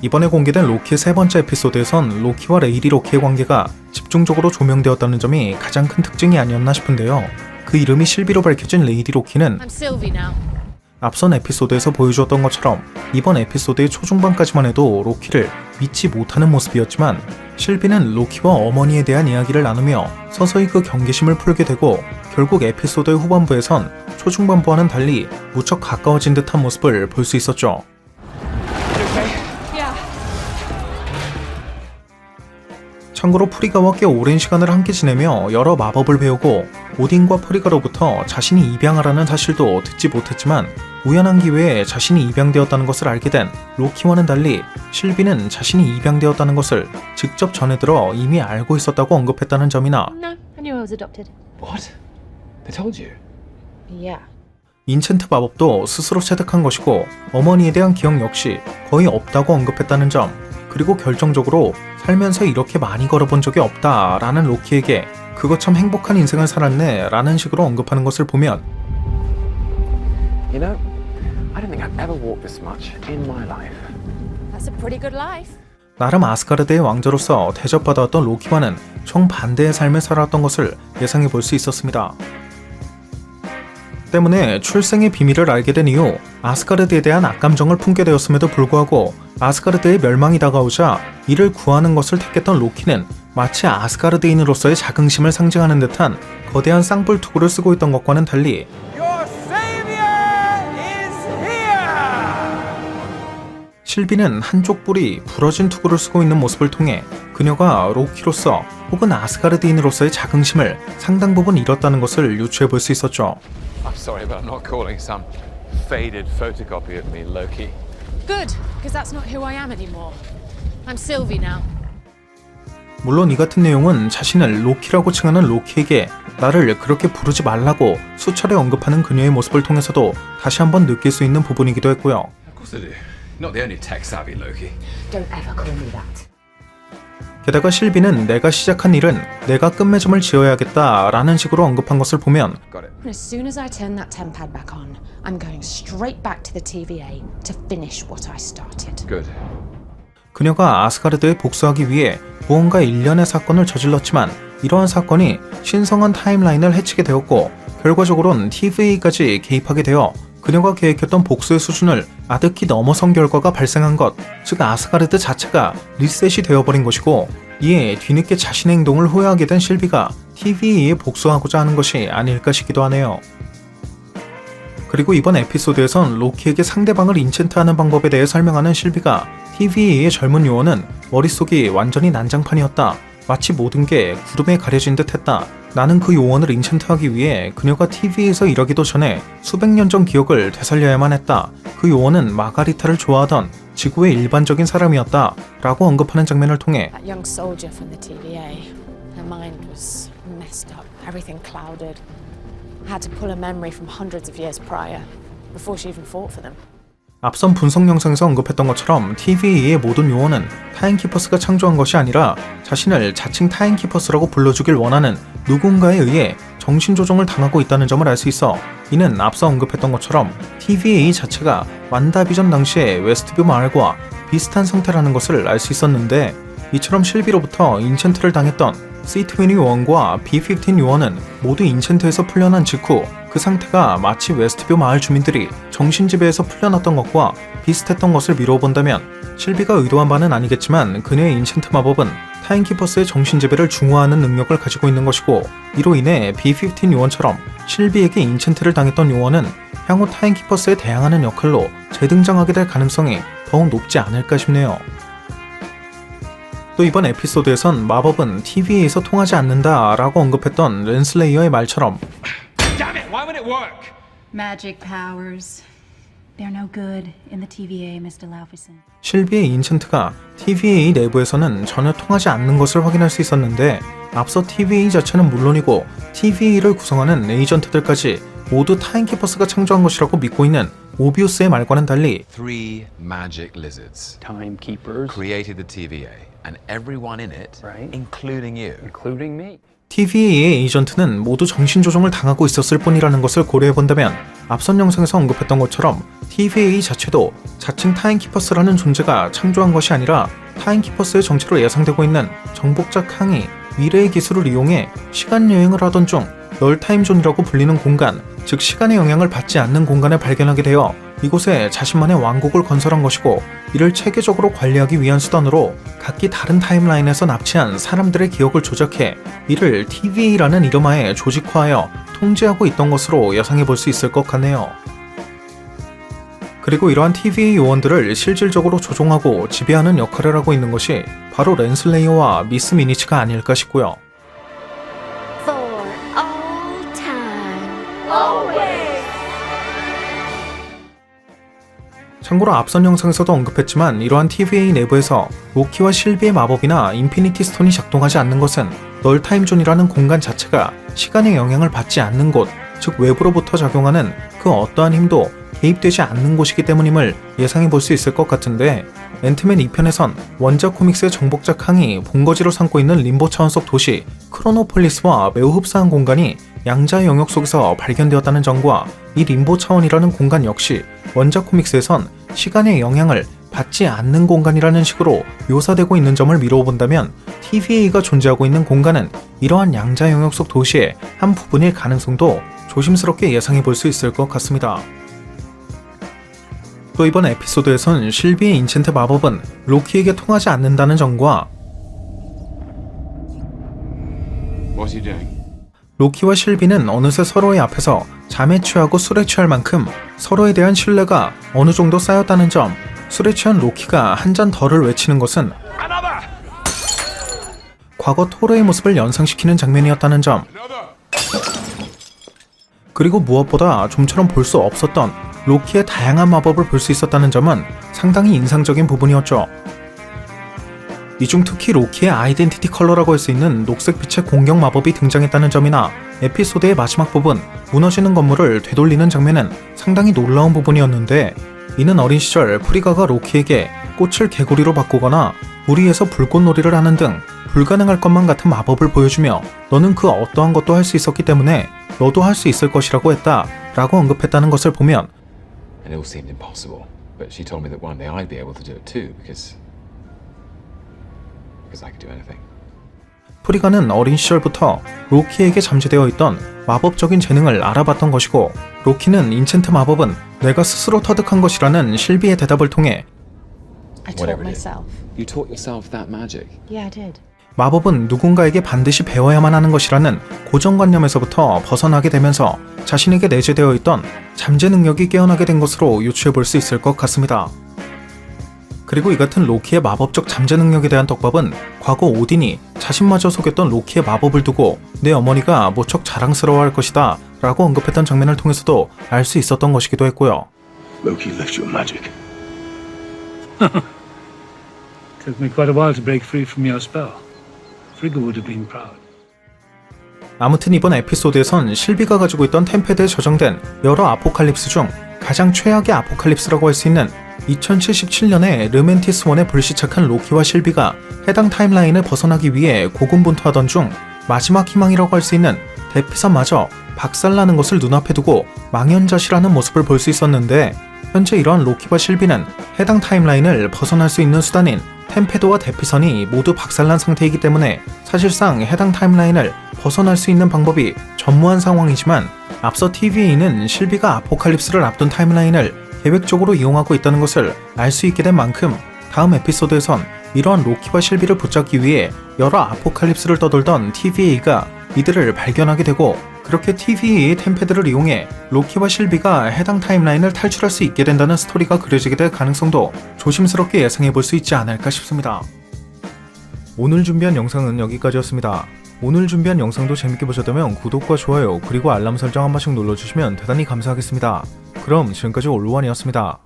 이번에 공개된 로키의 세 번째 에피소드에선 로키와 레이디 로키의 관계가 집중적으로 조명되었다는 점이 가장 큰 특징이 아니었나 싶은데요. 그 이름이 실비로 밝혀진 레이디 로키는 I'm Sylvie now. 앞선 에피소드에서 보여주었던 것처럼 이번 에피소드의 초중반까지만 해도 로키를 믿지 못하는 모습이었지만 실비는 로키와 어머니에 대한 이야기를 나누며 서서히 그 경계심을 풀게 되고 결국 에피소드의 후반부에선 초중반부와는 달리 무척 가까워진 듯한 모습을 볼 수 있었죠. Yeah. 참고로 프리가와 꽤 오랜 시간을 함께 지내며 여러 마법을 배우고 오딘과 프리가로부터 자신이 입양하라는 사실도 듣지 못했지만 우연한 기회에 자신이 입양되었다는 것을 알게 된 로키와는 달리 실비는 자신이 입양되었다는 것을 직접 전해 들어 이미 알고 있었다고 언급했다는 점이나 No, I knew I was adopted. What? They told you? Yeah. 인챈트 마법도 스스로 체득한 것이고 어머니에 대한 기억 역시 거의 없다고 언급했다는 점 그리고 결정적으로 살면서 이렇게 많이 걸어본 적이 없다 라는 로키에게 그거 참 행복한 인생을 살았네 라는 식으로 언급하는 것을 보면 You know, I don't think I've ever walked this much in my life. That's a pretty good life. 나름 아스가르드의 왕자로서 대접받아왔던 로키와는 정반대의 삶을 살아왔던 것을 예상해 볼 수 있었습니다. 때문에 출생의 비밀을 알게 된 이후 아스가르드에 대한 악감정을 품게 되었음에도 불구하고 아스가르드의 멸망이 다가오자 이를 구하는 것을 택했던 로키는 마치 아스가르드인으로서의 자긍심을 상징하는 듯한 거대한 쌍불 투구를 쓰고 있던 것과는 달리 실비는 한쪽 뿔이 부러진 투구를 쓰고 있는 모습을 통해 그녀가 로키로서 혹은 아스가르드인으로서의 자긍심을 상당 부분 잃었다는 것을 유추해 볼 수 있었죠. I'm sorry about not calling some faded photocopy of me Loki. Good, because that's not who I am anymore. I'm Sylvie now. 물론 이 같은 내용은 자신을 로키라고 칭하는 로키에게 나를 그렇게 부르지 말라고 수차례 언급하는 그녀의 모습을 통해서도 다시 한번 느낄 수 있는 부분이기도 했고요. Of course I do. Not the only tech savvy Loki. Don't ever call me that. 게다가 실비는 내가 시작한 일은 내가 끝맺음을 지어야겠다 라는 식으로 언급한 것을 보면 Got it. And as soon as I turn that tempad back on, I'm going straight back to the TVA to finish what I started. Good. 그녀가 아스가르드에 복수하기 위해 무언가 일련의 사건을 저질렀지만 이러한 사건이 신성한 타임라인을 해치게 되었고 결과적으론 TVA까지 개입하게 되어 그녀가 계획했던 복수의 수준을 아득히 넘어선 결과가 발생한 것, 즉 아스가르드 자체가 리셋이 되어버린 것이고 이에 뒤늦게 자신의 행동을 후회하게 된 실비가 TVA에 복수하고자 하는 것이 아닐까 싶기도 하네요. 그리고 이번 에피소드에선 로키에게 상대방을 인챈트하는 방법에 대해 설명하는 실비가 TVA의 젊은 요원은 머릿속이 완전히 난장판이었다. 마치 모든 게 구름에 가려진 듯 했다. 나는 그 요원을 인챈트하기 위해 그녀가 TV에서 이러기도 전에 수백 년 전 기억을 되살려야만 했다. 그 요원은 마가리타를 좋아하던 지구의 일반적인 사람이었다. 라고 언급하는 장면을 통해 앞선 분석 영상에서 언급했던 것처럼 TVA의 모든 요원은 타임키퍼스가 창조한 것이 아니라 자신을 자칭 타임키퍼스라고 불러주길 원하는 누군가에 의해 정신조종을 당하고 있다는 점을 알 수 있어 이는 앞서 언급했던 것처럼 TVA 자체가 완다비전 당시의 웨스트뷰 마을과 비슷한 상태라는 것을 알 수 있었는데 이처럼 실비로부터 인챈트를 당했던 C20 요원과 B15 요원은 모두 인챈트에서 풀려난 직후 그 상태가 마치 웨스트뷰 마을 주민들이 정신지배에서 풀려났던 것과 비슷했던 것을 미루어 본다면 실비가 의도한 바는 아니겠지만 그녀의 인챈트 마법은 타임키퍼스의 정신지배를 중화하는 능력을 가지고 있는 것이고 이로 인해 B15 요원처럼 실비에게 인챈트를 당했던 요원은 향후 타임키퍼스에 대항하는 역할로 재등장하게 될 가능성이 더욱 높지 않을까 싶네요. 또 이번 에피소드에선 마법은 TV에서 통하지 않는다 라고 언급했던 렌슬레이어의 말처럼 Damn it! Why would it work? Magic powers. They're no good in the TVA, Mr. Laufeyson. 실비의 인챈트가 TVA 내부에서는 전혀 통하지 않는 것을 확인할 수 있었는데 앞서 TVA 자체는 물론이고 TVA를 구성하는 에이전트들까지 모두 타임키퍼스가 창조한 것이라고 믿고 있는 오비우스의 말과는 달리 Three magic lizards Timekeepers, created the TVA, and everyone in it, Right. including you. including me. TVA의 에이전트는 모두 정신조종을 당하고 있었을 뿐이라는 것을 고려해본다면 앞선 영상에서 언급했던 것처럼 TVA 자체도 자칭 타임키퍼스라는 존재가 창조한 것이 아니라 타임키퍼스의 정체로 예상되고 있는 정복자 캉이 미래의 기술을 이용해 시간 여행을 하던 중 널타임존이라고 불리는 공간, 즉 시간의 영향을 받지 않는 공간을 발견하게 되어 이곳에 자신만의 왕국을 건설한 것이고 이를 체계적으로 관리하기 위한 수단으로 각기 다른 타임라인에서 납치한 사람들의 기억을 조작해 이를 TVA라는 이름하에 조직화하여 통제하고 있던 것으로 예상해 볼 수 있을 것 같네요. 그리고 이러한 TVA 요원들을 실질적으로 조종하고 지배하는 역할을 하고 있는 것이 바로 렌슬레이어와 미스 미니치가 아닐까 싶고요. 참고로 앞선 영상에서도 언급했지만 이러한 TVA 내부에서 로키와 실비의 마법이나 인피니티 스톤이 작동하지 않는 것은 널 타임존이라는 공간 자체가 시간의 영향을 받지 않는 곳, 즉 외부로부터 작용하는 그 어떠한 힘도 개입되지 않는 곳이기 때문임을 예상해 볼 수 있을 것 같은데 앤트맨 2편에선 원작 코믹스의 정복자 캉이 본거지로 삼고 있는 림보 차원 속 도시 크로노폴리스와 매우 흡사한 공간이 양자 영역 속에서 발견되었다는 점과 이 림보 차원이라는 공간 역시 원작 코믹스에선 시간의 영향을 받지 않는 공간이라는 식으로 묘사되고 있는 점을 미루어 본다면 TVA가 존재하고 있는 공간은 이러한 양자 영역 속 도시의 한 부분일 가능성도 조심스럽게 예상해 볼 수 있을 것 같습니다. 또 이번 에피소드에선 실비의 인챈트 마법은 로키에게 통하지 않는다는 점과 What's he doing? 로키와 실비는 어느새 서로의 앞에서 잠에 취하고 술에 취할 만큼 서로에 대한 신뢰가 어느 정도 쌓였다는 점, 술에 취한 로키가 한잔 덜을 외치는 것은 과거 토르의 모습을 연상시키는 장면이었다는 점, 그리고 무엇보다 좀처럼 볼 수 없었던 로키의 다양한 마법을 볼 수 있었다는 점은 상당히 인상적인 부분이었죠. 이 중 특히 로키의 아이덴티티 컬러라고 할 수 있는 녹색 빛의 공격 마법이 등장했다는 점이나 에피소드의 마지막 부분 무너지는 건물을 되돌리는 장면은 상당히 놀라운 부분이었는데 이는 어린 시절 프리가가 로키에게 꽃을 개구리로 바꾸거나 우리에서 불꽃놀이를 하는 등 불가능할 것만 같은 마법을 보여주며 너는 그 어떠한 것도 할 수 있었기 때문에 너도 할 수 있을 것이라고 했다 라고 언급했다는 것을 보면 It all seemed impossible, but she told me that one day I'd be able to do it too because 프리가는 어린 시절부터 로키에게 잠재되어 있던 마법적인 재능을 알아봤던 것이고 로키는 인챈트 마법은 내가 스스로 터득한 것이라는 실비의 대답을 통해. 마법은 누군가에게 반드시 배워야만 하는 것이라는 고정관념에서부터 벗어나게 되면서 자신에게 내재되어 있던 잠재 능력이 깨어나게 된 것으로 유추해 볼 수 있을 것 같습니다. 그리고 이 같은 로키의 마법적 잠재 능력에 대한 떡밥은 과거 오딘이 자신마저 속였던 로키의 마법을 두고 내 어머니가 무척 자랑스러워할 것이다 라고 언급했던 장면을 통해서도 알 수 있었던 것이기도 했고요. Loki left your magic. Took me quite a while to break free from your spell. Frigga would have been proud. 아무튼 이번 에피소드에선 실비가 가지고 있던 템패드에 저장된 여러 아포칼립스 중 가장 최악의 아포칼립스라고 할 수 있는 2077년에 르멘티스1에 불시착한 로키와 실비가 해당 타임라인을 벗어나기 위해 고군분투하던 중 마지막 희망이라고 할 수 있는 대피선마저 박살나는 것을 눈앞에 두고 망연자실하는 모습을 볼 수 있었는데 현재 이러한 로키와 실비는 해당 타임라인을 벗어날 수 있는 수단인 템페드와 대피선이 모두 박살난 상태이기 때문에 사실상 해당 타임라인을 벗어날 수 있는 방법이 전무한 상황이지만 앞서 TVA는 실비가 아포칼립스를 앞둔 타임라인을 계획적으로 이용하고 있다는 것을 알 수 있게 된 만큼 다음 에피소드에선 이러한 로키와 실비를 붙잡기 위해 여러 아포칼립스를 떠돌던 TVA가 이들을 발견하게 되고 그렇게 TVA의 템패드를 이용해 로키와 실비가 해당 타임라인을 탈출할 수 있게 된다는 스토리가 그려지게 될 가능성도 조심스럽게 예상해 볼 수 있지 않을까 싶습니다. 오늘 준비한 영상은 여기까지였습니다. 오늘 준비한 영상도 재밌게 보셨다면 구독과 좋아요 그리고 알람 설정 한 번씩 눌러주시면 대단히 감사하겠습니다. 그럼 지금까지 올루원이었습니다.